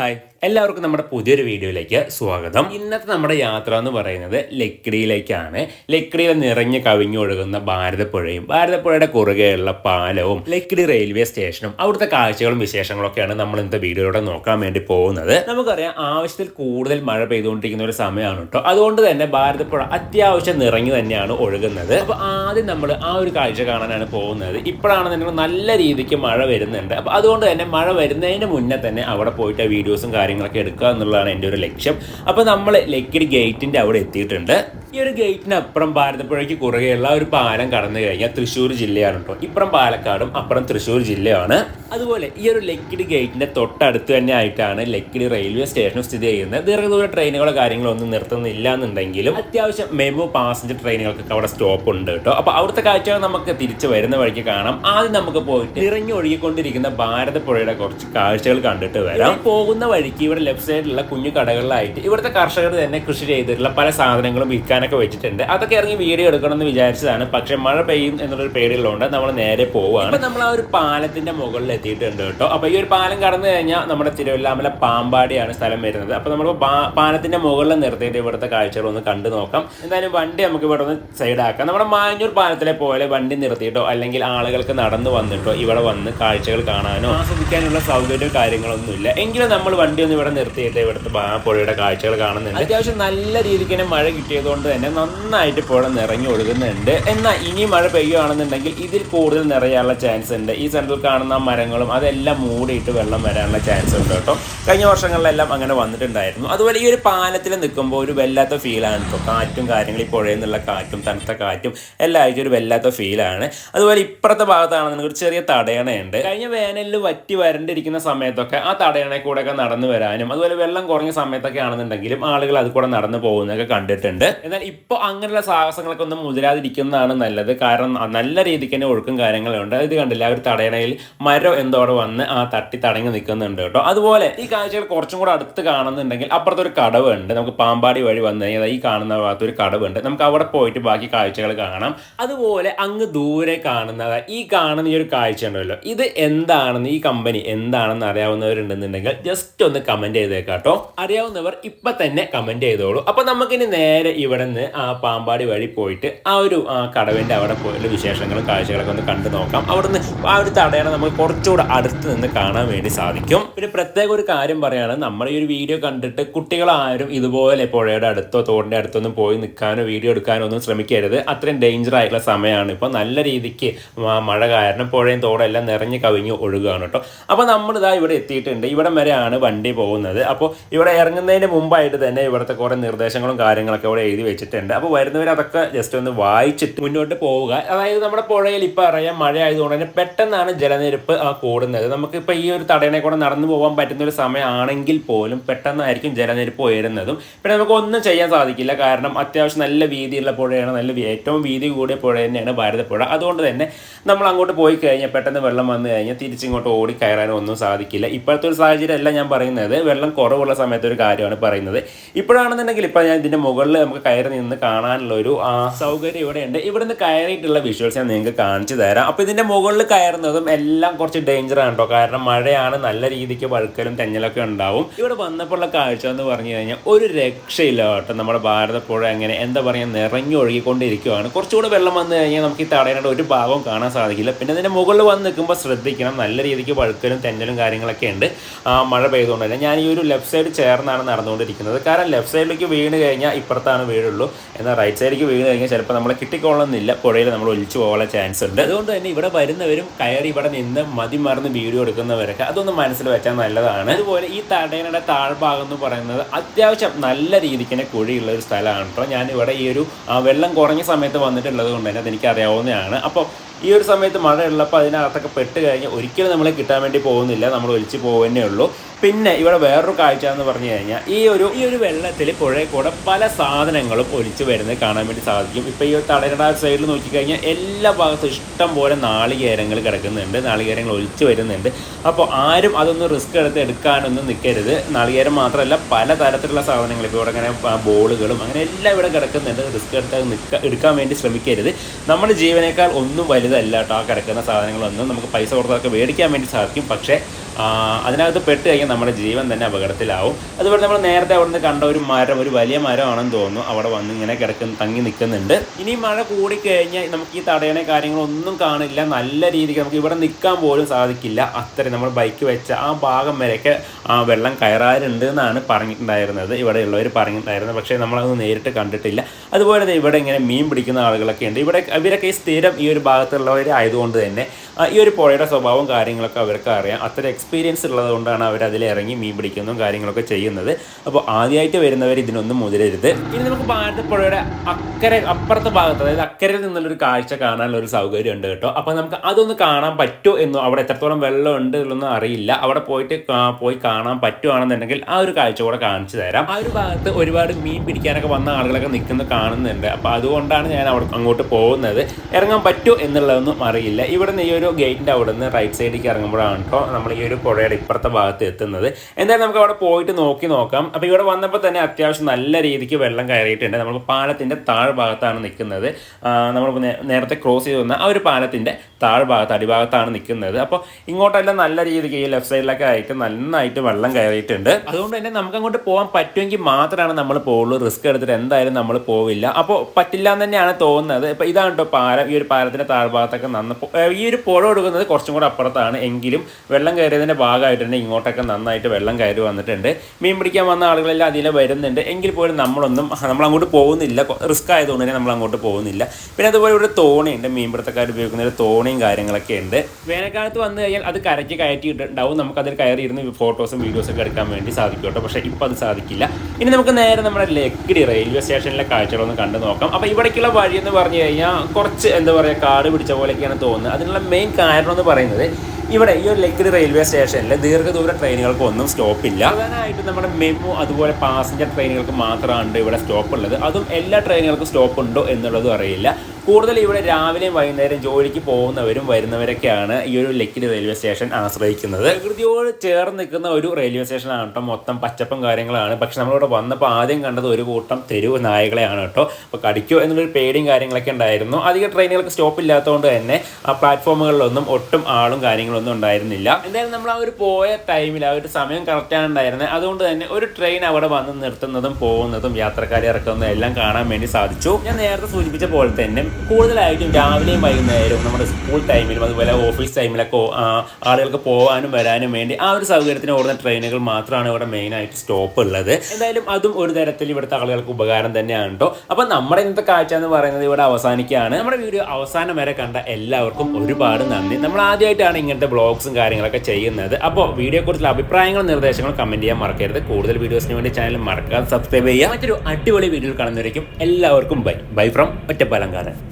Hi. എല്ലാവർക്കും നമ്മുടെ പുതിയൊരു വീഡിയോയിലേക്ക് സ്വാഗതം. ഇന്നത്തെ നമ്മുടെ യാത്ര എന്ന് പറയുന്നത് ലക്കിടിയിലേക്കാണ്. ലക്കിടിയിൽ നിറഞ്ഞ് കവിഞ്ഞൊഴുകുന്ന ഭാരതപ്പുഴയും ഭാരതപ്പുഴയുടെ കുറുകെയുള്ള പാലവും ലക്കിടി റെയിൽവേ സ്റ്റേഷനും അവിടുത്തെ കാഴ്ചകളും വിശേഷങ്ങളൊക്കെയാണ് നമ്മൾ ഇന്നത്തെ വീഡിയോയിലൂടെ നോക്കാൻ വേണ്ടി പോകുന്നത്. നമുക്കറിയാം ആവശ്യത്തിൽ കൂടുതൽ മഴ പെയ്തുകൊണ്ടിരിക്കുന്ന ഒരു സമയമാണ് കേട്ടോ. അതുകൊണ്ട് തന്നെ ഭാരതപ്പുഴ അത്യാവശ്യം നിറഞ്ഞു തന്നെയാണ് ഒഴുകുന്നത്. അപ്പോൾ ആദ്യം നമ്മൾ ആ ഒരു കാഴ്ച കാണാനാണ് പോകുന്നത്. ഇപ്പോഴാണെന്നുണ്ടെങ്കിൽ നല്ല രീതിക്ക് മഴ വരുന്നുണ്ട്. അപ്പോൾ അതുകൊണ്ട് തന്നെ മഴ വരുന്നതിന് മുന്നേ തന്നെ അവിടെ പോയിട്ട് വീഡിയോസും കാര്യങ്ങളൊക്കെ എടുക്കുക എന്നുള്ളതാണ് എന്റെ ഒരു ലക്ഷ്യം. അപ്പോൾ നമ്മൾ ലക്കിടി ഗേറ്റിന്റെ അവിടെ എത്തിയിട്ടുണ്ട്. ഈ ഒരു ഗേറ്റിന് അപ്പുറം ഭാരതപ്പുഴയ്ക്ക് കുറുകെയുള്ള ഒരു പാലം കടന്നു കഴിഞ്ഞാൽ തൃശ്ശൂർ ജില്ലയാണ് കേട്ടോ. ഇപ്പുറം പാലക്കാടും അപ്പുറം തൃശ്ശൂർ ജില്ലയാണ്. അതുപോലെ ഈ ഒരു ലക്കിടി ഗേറ്റിന്റെ തൊട്ടടുത്ത് തന്നെ ആയിട്ടാണ് ലക്കിടി റെയിൽവേ സ്റ്റേഷനും സ്ഥിതി ചെയ്യുന്നത്. ദീർഘദൂര ട്രെയിനുകളോ കാര്യങ്ങളോ ഒന്നും നിർത്തുന്നില്ല എന്നുണ്ടെങ്കിലും അത്യാവശ്യം മെമു പാസഞ്ചർ ട്രെയിനുകൾക്കൊക്കെ അവിടെ സ്റ്റോപ്പ് ഉണ്ട് കേട്ടോ. അപ്പോൾ അവിടുത്തെ കാഴ്ചകൾ നമുക്ക് തിരിച്ചു വരുന്ന വഴിക്ക് കാണാം. ആദ്യം നമുക്ക് പോയിട്ട് ഇറങ്ങി ഒഴുകിക്കൊണ്ടിരിക്കുന്ന ഭാരതപ്പുഴയുടെ കുറച്ച് കാഴ്ചകൾ കണ്ടിട്ട് വരാം. പോകുന്ന വഴിക്ക് ഇവിടെ ലെഫ്റ്റ് സൈഡിലുള്ള കുഞ്ഞു കടകളിലായിട്ട് ഇവിടുത്തെ കർഷകർ തന്നെ കൃഷി ചെയ്തിട്ടുള്ള പല സാധനങ്ങളും വിൽക്കാനൊക്കെ വെച്ചിട്ടുണ്ട്. അതൊക്കെ ഇറങ്ങി വീഡിയോ എടുക്കണമെന്ന് വിചാരിച്ചതാണ്. പക്ഷേ മഴ പെയ്യും എന്നുള്ളൊരു പേടിയുള്ളതുകൊണ്ട് നമ്മൾ നേരെ പോവുകയാണ്. നമ്മൾ ആ ഒരു പാലത്തിന്റെ മുകളിൽ എത്തിയിട്ടുണ്ട് കേട്ടോ. അപ്പൊ ഈ ഒരു പാലം കടന്നു കഴിഞ്ഞാൽ നമ്മുടെ തിരുവല്ലാമല പാമ്പാടിയാണ് സ്ഥലം വരുന്നത്. അപ്പോൾ നമ്മൾ പാലത്തിന്റെ മുകളിൽ നിർത്തിയിട്ട് ഇവിടുത്തെ കാഴ്ചകൾ ഒന്ന് കണ്ടു നോക്കാം. എന്തായാലും വണ്ടി നമുക്ക് ഇവിടെ ഒന്ന് സൈഡാക്കാം നമ്മുടെ മാഞ്ഞൂർ പാലത്തിലെ പോലെ വണ്ടി നിർത്തിയിട്ടോ അല്ലെങ്കിൽ ആളുകൾക്ക് നടന്നു വന്നിട്ടോ ഇവിടെ വന്ന് കാഴ്ചകൾ കാണാനോ ആസ്വദിക്കാനുള്ള സൗകര്യവും കാര്യങ്ങളൊന്നുമില്ല എങ്കിലും നമ്മൾ വണ്ടി ഒന്ന് ഇവിടെ നിർത്തിയിട്ട് ഇവിടുത്തെ പുഴയുടെ കാഴ്ചകൾ കാണുന്നുണ്ട്. അത്യാവശ്യം നല്ല രീതിക്ക് തന്നെ മഴ കിട്ടിയതുകൊണ്ട് തന്നെ നന്നായിട്ട് പുഴ നിറഞ്ഞു ഒഴുകുന്നുണ്ട്. എന്നാൽ ഇനി മഴ പെയ്യുകയാണെന്നുണ്ടെങ്കിൽ ഇതിൽ കൂടുതൽ നിറയാനുള്ള ചാൻസ് ഉണ്ട്. ഈ സെൻട്രൽ കാണുന്ന മരങ്ങളും അതെല്ലാം മൂടിയിട്ട് വെള്ളം വരാനുള്ള ചാൻസ് ഉണ്ട് കേട്ടോ. കഴിഞ്ഞ വർഷങ്ങളിലെല്ലാം അങ്ങനെ വന്നിട്ടുണ്ടായിരുന്നു. അതുപോലെ ഈ ഒരു പാലത്തിൽ നിൽക്കുമ്പോൾ ഒരു വല്ലാത്ത ഫീലാണ് കേട്ടോ. കാറ്റും കാര്യങ്ങളും ഈ പുഴയിൽ നിന്നുള്ള കാറ്റും തണുത്ത കാറ്റും എല്ലാം ആയിട്ട് ഒരു വല്ലാത്ത ഫീലാണ് അതുപോലെ ഇപ്പുറത്തെ ഭാഗത്താണെന്നുണ്ടെങ്കിൽ ഒരു ചെറിയ തടയണയുണ്ട്. കഴിഞ്ഞ വേനലിൽ വറ്റി വരണ്ടിരിക്കുന്ന സമയത്തൊക്കെ ആ തടയണയിൽ ഒക്കെ നടന്നു വരാനും അതുപോലെ വെള്ളം കുറഞ്ഞ സമയത്തൊക്കെ ആണെന്നുണ്ടെങ്കിലും ആളുകൾ അത് കൂടെ നടന്നു പോകുന്നതൊക്കെ കണ്ടിട്ടുണ്ട്. എന്നാൽ ഇപ്പോൾ അങ്ങനെയുള്ള സാഹസങ്ങളൊക്കെ ഒന്നും മുതിരാതിരിക്കുന്നതാണ് നല്ലത്. കാരണം നല്ല രീതിക്ക് തന്നെ ഒഴുക്കും കാര്യങ്ങളുണ്ട് ഇത് കണ്ടില്ല ഒരു തടയണയിൽ മരം എന്തോടെ വന്ന് ആ തട്ടി തടങ്ങി നിൽക്കുന്നുണ്ട് കേട്ടോ. അതുപോലെ ഈ കാഴ്ചകൾ കുറച്ചും കൂടെ അടുത്ത് കാണുന്നുണ്ടെങ്കിൽ കടവ് ഉണ്ട് നമുക്ക് പാമ്പാടി വഴി വന്നു കഴിഞ്ഞാൽ ഈ കാണുന്ന ഭാഗത്ത് ഒരു കടവ് ഉണ്ട് നമുക്ക് അവിടെ പോയിട്ട് ബാക്കി കാഴ്ചകൾ കാണാം. അതുപോലെ അങ്ങ് ദൂരെ കാണുന്നത് ഈ കാണുന്ന ഈ ഒരു കാഴ്ച ഉണ്ടല്ലോ. ഇത് എന്താണെന്ന് ഈ കമ്പനി എന്താണെന്ന് അറിയാവുന്നവരുണ്ടെന്നുണ്ടെങ്കിൽ ജസ്റ്റ് ഒന്ന് കമന്റ് ചെയ്തേക്കാട്ടോ അറിയാവുന്നവർ ഇപ്പൊ തന്നെ കമന്റ് ചെയ്തോളൂ. അപ്പൊ നമുക്കിനി നേരെ ഇവിടെ നിന്ന് ആ പാമ്പാടി വഴി പോയിട്ട് ആ ഒരു കടവിന്റെ അവിടെ പോയിട്ട് വിശേഷങ്ങളും കാഴ്ചകളൊക്കെ ഒന്ന് കണ്ടു നോക്കാം. അവിടുന്ന് ആ ഒരു തടയണ നമുക്ക് കുറച്ചുകൂടെ അടുത്ത് നിന്ന് കാണാൻ വേണ്ടി സാധിക്കും. പിന്നെ പ്രത്യേക ഒരു കാര്യം പറയുകയാണ് നമ്മൾ ഈ ഒരു വീഡിയോ കണ്ടിട്ട് കുട്ടികളാരും ഇതുപോലെ പുഴയുടെ അടുത്തോ തോടിന്റെ അടുത്തൊന്നും പോയി നിൽക്കാനോ വീഡിയോ എടുക്കാനോ ഒന്നും ശ്രമിക്കരുത്. അത്രയും ഡേഞ്ചർ ആയിട്ടുള്ള സമയമാണ്. ഇപ്പോൾ നല്ല രീതിക്ക് മഴ കാരണം പുഴയും തോടും എല്ലാം നിറഞ്ഞ് കവിഞ്ഞ് ഒഴുകുകയാണ് കേട്ടോ. അപ്പോൾ നമ്മളിതാ ഇവിടെ എത്തിയിട്ടുണ്ട്. ഇവിടം വരെയാണ് വണ്ടി പോകുന്നത്. അപ്പോൾ ഇവിടെ ഇറങ്ങുന്നതിന് മുമ്പായിട്ട് തന്നെ ഇവിടുത്തെ കുറേ നിർദ്ദേശങ്ങളും കാര്യങ്ങളൊക്കെ ഇവിടെ എഴുതി വെച്ചിട്ടുണ്ട്. അപ്പോൾ വരുന്നവർ അതൊക്കെ ജസ്റ്റ് ഒന്ന് വായിച്ചിട്ട് മുന്നോട്ട് പോവുക. അതായത് നമ്മുടെ പുഴയിൽ ഇപ്പോൾ അറിയാം മഴ ആയതുകൊണ്ട് തന്നെ പെട്ടെന്നാണ് ജലനിരപ്പ് കൂടുന്നത്. നമുക്കിപ്പോൾ ഈ ഒരു തടയണെ കൂടെ നടന്നു പോകാൻ പറ്റുന്ന ഒരു സമയമാണെങ്കിൽ പോലും പെട്ടെന്നായിരിക്കും ജലനിരപ്പ് ഉയരുന്നതും. പിന്നെ നമുക്ക് ഒന്നും ചെയ്യാൻ സാധിക്കില്ല. കാരണം അത്യാവശ്യം നല്ല വീതിയുള്ള പുഴയാണ്. നല്ല ഏറ്റവും വീതി കൂടിയ പുഴ തന്നെയാണ് ഭാരതപ്പുഴ. അതുകൊണ്ട് തന്നെ നമ്മൾ അങ്ങോട്ട് പോയി കഴിഞ്ഞാൽ പെട്ടെന്ന് വെള്ളം വന്നു കഴിഞ്ഞാൽ തിരിച്ചിങ്ങോട്ട് ഓടി കയറാനോ ഒന്നും സാധിക്കില്ല. ഇപ്പോഴത്തെ ഒരു സാഹചര്യം അല്ല ഞാൻ പറയുന്നത്. വെള്ളം കുറവുള്ള സമയത്ത് ഒരു കാര്യമാണ് പറയുന്നത്. ഇപ്പോഴാണെന്നുണ്ടെങ്കിൽ ഇപ്പോൾ ഞാൻ ഇതിന്റെ മുകളിൽ നമുക്ക് കയറി നിന്ന് കാണാനുള്ള ഒരു സൗകര്യം ഇവിടെയുണ്ട്. ഇവിടെ നിന്ന് കയറിയിട്ടുള്ള വിഷ്വൽസ് ഞാൻ നിങ്ങൾക്ക് കാണിച്ചു തരാം. അപ്പോൾ ഇതിന്റെ മുകളിൽ കയറുന്നതും എല്ലാം കുറച്ച് ഡേഞ്ചറാണ് കേട്ടോ കാരണം മഴയാണ് നല്ല രീതിക്ക് വഴുക്കലും തെഞ്ഞലൊക്കെ ഉണ്ടാവും. ഇവിടെ വന്നപ്പോഴുള്ള കാഴ്ച എന്ന് പറഞ്ഞു കഴിഞ്ഞാൽ ഒരു രക്ഷയില്ല കേട്ടോ. നമ്മുടെ ഭാരതപ്പുഴ എങ്ങനെ എന്താ പറയുക നിറഞ്ഞു ഒഴുകിക്കൊണ്ടിരിക്കുകയാണ്. കുറച്ചുകൂടെ വെള്ളം വന്നു കഴിഞ്ഞാൽ നമുക്ക് ഈ തടയേണ്ട ഒരു ഭാഗവും കാണാൻ സാധിക്കില്ല. പിന്നെ അതിന്റെ മുകളിൽ വന്ന് നിൽക്കുമ്പോൾ ശ്രദ്ധിക്കണം നല്ല രീതിക്ക് വഴുക്കലും തെഞ്ഞലും കാര്യങ്ങളൊക്കെ ഉണ്ട്. മഴ പെയ്തുകൊണ്ട് തന്നെ. ഞാൻ ഈ ഒരു ലെഫ്റ്റ് സൈഡ് ചേർന്നാണ് നടന്നുകൊണ്ടിരിക്കുന്നത്. കാരണം ലെഫ്റ്റ് സൈഡിലേക്ക് വീണ് കഴിഞ്ഞാൽ ഇപ്പുറത്താണ് വീഴുള്ളൂ. എന്നാൽ റൈറ്റ് സൈഡിലേക്ക് വീണ് കഴിഞ്ഞാൽ ചിലപ്പോൾ നമ്മളെ കിട്ടിക്കൊള്ളുന്നില്ല പുഴയിൽ നമ്മൾ ഒഴിച്ചു പോകാനുള്ള ചാൻസ് ഉണ്ട്. അതുകൊണ്ട് തന്നെ ഇവിടെ വരുന്നവരും കയറി ഇവിടെ നിന്ന് മതി മറന്ന് വീഡിയോ എടുക്കുന്നവരൊക്കെ അതൊന്ന് മനസ്സിൽ വെച്ചാൽ നല്ലതാണ്. അതുപോലെ ഈ തടയണയുടെ താഴ്ഭാഗം എന്ന് പറയുന്നത് അത്യാവശ്യം നല്ല രീതിക്ക് തന്നെ കുഴിയുള്ള ഒരു സ്ഥലമാണ്. കേട്ടോ ഞാൻ ഇവിടെ ഈ ഒരു വെള്ളം കുറഞ്ഞ സമയത്ത് വന്നിട്ടുള്ളത് കൊണ്ട് തന്നെ അതെനിക്ക് അറിയാവുന്നതാണ് അപ്പോൾ ഈ ഒരു സമയത്ത് മഴയുള്ളപ്പോൾ അതിനകത്തൊക്കെ പെട്ട് കഴിഞ്ഞ് ഒരിക്കലും നമ്മളെ കിട്ടാൻ വേണ്ടി പോകുന്നില്ല. നമ്മൾ ഒലിച്ച് പോകുന്നേ ഉള്ളൂ. പിന്നെ ഇവിടെ വേറൊരു കാഴ്ച എന്ന് പറഞ്ഞു കഴിഞ്ഞാൽ ഈ ഒരു ഈ ഒരു വെള്ളത്തിൽ പുഴയിൽ കൂടെ പല സാധനങ്ങളും ഒലിച്ച് വരുന്നത് കാണാൻ വേണ്ടി സാധിക്കും. ഇപ്പോൾ ഈ ഒരു തടയുടെ സൈഡിൽ നോക്കിക്കഴിഞ്ഞാൽ എല്ലാ ഭാഗത്തും ഇഷ്ടം പോലെ നാളികേരങ്ങൾ കിടക്കുന്നുണ്ട്. നാളികേരങ്ങൾ ഒലിച്ച് വരുന്നുണ്ട്. അപ്പോൾ ആരും അതൊന്നും റിസ്ക് എടുത്ത് എടുക്കാനൊന്നും നിൽക്കരുത്. നാളികേരം മാത്രമല്ല പല തരത്തിലുള്ള സാധനങ്ങൾ ഇപ്പോൾ ഇവിടെ അങ്ങനെ ബോളുകളും അങ്ങനെ എല്ലാം ഇവിടെ കിടക്കുന്നുണ്ട്. റിസ്ക് എടുത്ത് നിൽക്കാൻ എടുക്കാൻ വേണ്ടി ശ്രമിക്കരുത്. നമ്മുടെ ജീവനേക്കാൾ ഒന്നും വലുതല്ല കേട്ടോ ആ കിടക്കുന്ന സാധനങ്ങളൊന്നും നമുക്ക് പൈസ കൊടുത്തൊക്കെ മേടിക്കാൻ വേണ്ടി സാധിക്കും. പക്ഷേ അതിനകത്ത് പെട്ട് കഴിഞ്ഞാൽ നമ്മുടെ ജീവൻ തന്നെ അപകടത്തിലാവും. അതുപോലെ നമ്മൾ നേരത്തെ അവിടെ നിന്ന് കണ്ട ഒരു മരം ഒരു വലിയ മരമാണെന്ന് തോന്നുന്നു. അവിടെ വന്ന് ഇങ്ങനെ കിടക്കുന്ന തങ്ങി നിൽക്കുന്നുണ്ട്. ഇനി മഴ കൂടിക്കഴിഞ്ഞാൽ നമുക്ക് ഈ തടയണ കാര്യങ്ങളൊന്നും കാണില്ല. നല്ല രീതിക്ക് നമുക്ക് ഇവിടെ നിൽക്കാൻ പോലും സാധിക്കില്ല. അത്രയും നമ്മൾ ബൈക്ക് വെച്ച ആ ഭാഗം വരെയൊക്കെ ആ വെള്ളം കയറാറുണ്ട് എന്നാണ് പറഞ്ഞിട്ടുണ്ടായിരുന്നത്. ഇവിടെയുള്ളവർ പറഞ്ഞിട്ടുണ്ടായിരുന്നത് പക്ഷേ നമ്മളത് നേരിട്ട് കണ്ടിട്ടില്ല. അതുപോലെ ഇവിടെ ഇങ്ങനെ മീൻ പിടിക്കുന്ന ആളുകളൊക്കെ ഉണ്ട്. ഇവിടെ ഇവരൊക്കെ ഈ സ്ഥിരം ഈ ഒരു ഭാഗത്തുള്ളവർ ആയതുകൊണ്ട് തന്നെ ഈ ഒരു പുഴയുടെ സ്വഭാവം കാര്യങ്ങളൊക്കെ അവർക്ക് അറിയാം. അത്ര എക്സ്പീരിയൻസ് ഉള്ളത് കൊണ്ടാണ് അവർ അതിൽ ഇറങ്ങി മീൻ പിടിക്കുന്നതും കാര്യങ്ങളൊക്കെ ചെയ്യുന്നത്. അപ്പോൾ ആദ്യമായിട്ട് വരുന്നവർ ഇതിനൊന്നും മുതിരരുത്. ഇനി നമുക്ക് ഭാരതപ്പുഴയുടെ അക്കരെ അപ്പുറത്തെ ഭാഗത്ത് അതായത് അക്കരയിൽ നിന്നുള്ളൊരു കാഴ്ച കാണാനുള്ള ഒരു സൗകര്യം ഉണ്ട് കേട്ടോ. അപ്പോൾ നമുക്ക് അതൊന്ന് കാണാൻ പറ്റുമോ എന്നോ അവിടെ എത്രത്തോളം വെള്ളം ഉണ്ട് എന്നൊന്നും അറിയില്ല. അവിടെ പോയിട്ട് പോയി കാണാൻ പറ്റുവാണെന്നുണ്ടെങ്കിൽ ആ ഒരു കാഴ്ച കൂടെ കാണിച്ചു തരാം. ആ ഒരു ഭാഗത്ത് ഒരുപാട് മീൻ പിടിക്കാനൊക്കെ വന്ന ആളുകളൊക്കെ നിൽക്കുന്നത് കാണുന്നുണ്ട്. അപ്പോൾ അതുകൊണ്ടാണ് ഞാൻ അവിടെ അങ്ങോട്ട് പോകുന്നത്. ഇറങ്ങാൻ പറ്റുമോ എന്നുള്ളതൊന്നും അറിയില്ല. ഇവിടെ നിന്ന് ഈ ഒരു ഗേറ്റിന്റെ അവിടെ നിന്ന് റൈറ്റ് സൈഡിലേക്ക് ഇറങ്ങുമ്പോഴാണ് കേട്ടോ നമ്മൾ ഈ ഒരു പുഴയുടെ ഇപ്പുറത്തെ ഭാഗത്ത് എത്തുന്നത്. എന്തായാലും നമുക്ക് അവിടെ പോയിട്ട് നോക്കി നോക്കാം. അപ്പോൾ ഇവിടെ വന്നപ്പോൾ തന്നെ അത്യാവശ്യം നല്ല രീതിക്ക് വെള്ളം കയറിയിട്ടുണ്ട്. നമ്മൾ പാലത്തിന്റെ താഴ്ഭാഗത്താണ് നിൽക്കുന്നത്. നമ്മൾ നേരത്തെ ക്രോസ് ചെയ്ത് വന്ന ആ ഒരു പാലത്തിന്റെ താഴ്ഭാഗത്ത് അടിഭാഗത്താണ് നിൽക്കുന്നത്. അപ്പോൾ ഇങ്ങോട്ടെല്ലാം നല്ല രീതിക്ക് ഈ ലെഫ്റ്റ് സൈഡിലൊക്കെ ആയിട്ട് നന്നായിട്ട് വെള്ളം കയറിയിട്ടുണ്ട്. അതുകൊണ്ട് തന്നെ നമുക്ക് അങ്ങോട്ട് പോകാൻ പറ്റുമെങ്കിൽ മാത്രമാണ് നമ്മൾ പോകുള്ളൂ റിസ്ക് എടുത്തിട്ട് എന്തായാലും നമ്മൾ പോവില്ല. അപ്പോൾ പറ്റില്ല എന്ന് തന്നെയാണ് തോന്നുന്നത്. ഇപ്പോൾ ഇതാണ് കേട്ടോ പാലം. ഈ ഒരു പാലത്തിന്റെ താഴ്ഭാഗത്തൊക്കെ നന്ന ഈ ഒരു പുഴ ഒഴുകുന്നത് കുറച്ചും കൂടെ അപ്പുറത്താണ്. എങ്കിലും വെള്ളം കയറിയതിന്റെ ഭാഗമായിട്ട് തന്നെ ഇങ്ങോട്ടൊക്കെ നന്നായിട്ട് വെള്ളം കയറി വന്നിട്ടുണ്ട്. മീൻ പിടിക്കാൻ വന്ന ആളുകളെല്ലാം അതിലെ വരുന്നുണ്ട്. എങ്കിൽ പോലും നമ്മളൊന്നും നമ്മളങ്ങോട്ട് പോകുന്നില്ല. റിസ്ക് ആയതുകൊണ്ട് തന്നെ നമ്മളങ്ങോട്ട് പോകുന്നില്ല. പിന്നെ അതുപോലെ ഇവിടെ തോണിയുണ്ട്. മീൻപിടുത്തക്കാർ ഉപയോഗിക്കുന്ന ഒരു തോണിയും കാര്യങ്ങളൊക്കെ ഉണ്ട്. വേനൽക്കാലത്ത് വന്നു കഴിഞ്ഞാൽ അത് കരയ്ക്ക് കയറ്റിയിട്ടുണ്ടാവും. നമുക്ക് അതിൽ കയറി ഇരുന്ന് ഫോട്ടോസും വീഡിയോസും ഒക്കെ എടുക്കാൻ വേണ്ടി സാധിക്കും കേട്ടോ പക്ഷേ ഇപ്പോൾ അത് സാധിക്കില്ല. ഇനി നമുക്ക് നേരെ നമ്മുടെ ലക്കിടി റെയിൽവേ സ്റ്റേഷനിലെ കാഴ്ചകളൊന്ന് കണ്ടു നോക്കാം. അപ്പോൾ ഇവിടേക്കുള്ള വഴി എന്ന് പറഞ്ഞു കഴിഞ്ഞാൽ കുറച്ച് എന്താ പറയുക കാട് പിടിച്ച പോലെയൊക്കെയാണ് തോന്നുന്നത്. അതിനുള്ള മെയിൻ കാരണം എന്ന് പറയുന്നത് ഇവിടെ ഈ ഒരു ലക്കിടി റെയിൽവേ സ്റ്റേഷനിൽ ദീർഘദൂര ട്രെയിനുകൾക്ക് ഒന്നും സ്റ്റോപ്പ് ഇല്ല. പ്രധാനമായിട്ടും നമ്മുടെ മെമു അതുപോലെ പാസഞ്ചർ ട്രെയിനുകൾക്ക് മാത്രമാണ് ഇവിടെ സ്റ്റോപ്പ് ഉള്ളത്. അതും എല്ലാ ട്രെയിനുകൾക്കും സ്റ്റോപ്പ് ഉണ്ടോ എന്നുള്ളതും അറിയില്ല. കൂടുതൽ ഇവിടെ രാവിലെയും വൈകുന്നേരം ജോലിക്ക് പോകുന്നവരും വരുന്നവരൊക്കെയാണ് ഈ ഒരു ലക്കിടി റെയിൽവേ സ്റ്റേഷൻ ആശ്രയിക്കുന്നത്. പ്രകൃതിയോട് ചേർന്ന് നിൽക്കുന്ന ഒരു റെയിൽവേ സ്റ്റേഷനാണ് കേട്ടോ. മൊത്തം പച്ചപ്പും കാര്യങ്ങളാണ്. പക്ഷെ നമ്മളിവിടെ വന്നപ്പോൾ ആദ്യം കണ്ടത് ഒരു കൂട്ടം തെരുവ് നായകളെയാണ് കേട്ടോ. അപ്പോൾ കടിക്കോ എന്നുള്ളൊരു പേടിയും കാര്യങ്ങളൊക്കെ ഉണ്ടായിരുന്നു. അധികം ട്രെയിനുകൾക്ക് സ്റ്റോപ്പ് ഇല്ലാത്തതുകൊണ്ട് തന്നെ ആ പ്ലാറ്റ്ഫോമുകളിലൊന്നും ഒട്ടും ആളും കാര്യങ്ങളൊന്നും ഉണ്ടായിരുന്നില്ല. എന്തായാലും നമ്മൾ ആ ഒരു പോയ ടൈമിൽ ആ ഒരു സമയം കറക്റ്റാണ് ഉണ്ടായിരുന്നത് അതുകൊണ്ട് തന്നെ ഒരു ട്രെയിൻ അവിടെ വന്ന് നിർത്തുന്നതും പോകുന്നതും യാത്രക്കാരെ ഇറക്കുന്നതും എല്ലാം കാണാൻ വേണ്ടി സാധിച്ചു. ഞാൻ നേരത്തെ സൂചിപ്പിച്ച പോലെ തന്നെ കൂടുതലായിട്ടും രാവിലെയും വൈകുന്നേരവും നമ്മുടെ സ്കൂൾ ടൈമിലും അതുപോലെ ഓഫീസ് ടൈമിലൊക്കെ ആളുകൾക്ക് പോകാനും വരാനും വേണ്ടി ആ ഒരു സൗകര്യത്തിന് ഓടുന്ന ട്രെയിനുകൾ മാത്രമാണ് ഇവിടെ മെയിനായിട്ട് സ്റ്റോപ്പ് ഉള്ളത്. എന്തായാലും അതും ഒരു തരത്തിൽ ഇവിടുത്തെ ആളുകൾക്ക് ഉപകാരം തന്നെയാണ് കേട്ടോ അപ്പം നമ്മുടെ ഇന്നത്തെ കാഴ്ച എന്ന് പറയുന്നത് ഇവിടെ അവസാനിക്കുകയാണ്. നമ്മുടെ വീഡിയോ അവസാനം വരെ കണ്ട എല്ലാവർക്കും ഒരുപാട് നന്ദി. നമ്മൾ ആദ്യമായിട്ടാണ് ഇങ്ങനത്തെ ബ്ലോഗ്സും കാര്യങ്ങളൊക്കെ ചെയ്യുന്നത്. അപ്പോൾ വീഡിയോയെക്കുറിച്ചുള്ള അഭിപ്രായങ്ങളും നിർദ്ദേശങ്ങളും കമന്റ് ചെയ്യാൻ മറക്കരുത്. കൂടുതൽ വീഡിയോസിന് വേണ്ടി ചാനൽ മറക്കാതെ സബ്സ്ക്രൈബ് ചെയ്യുക. മറ്റൊരു അടിപൊളി വീഡിയോ കാണുന്നവരേക്കും എല്ലാവർക്കും ബൈ ബൈ ഫ്രം ഒറ്റപ്പാലങ്കാരൻ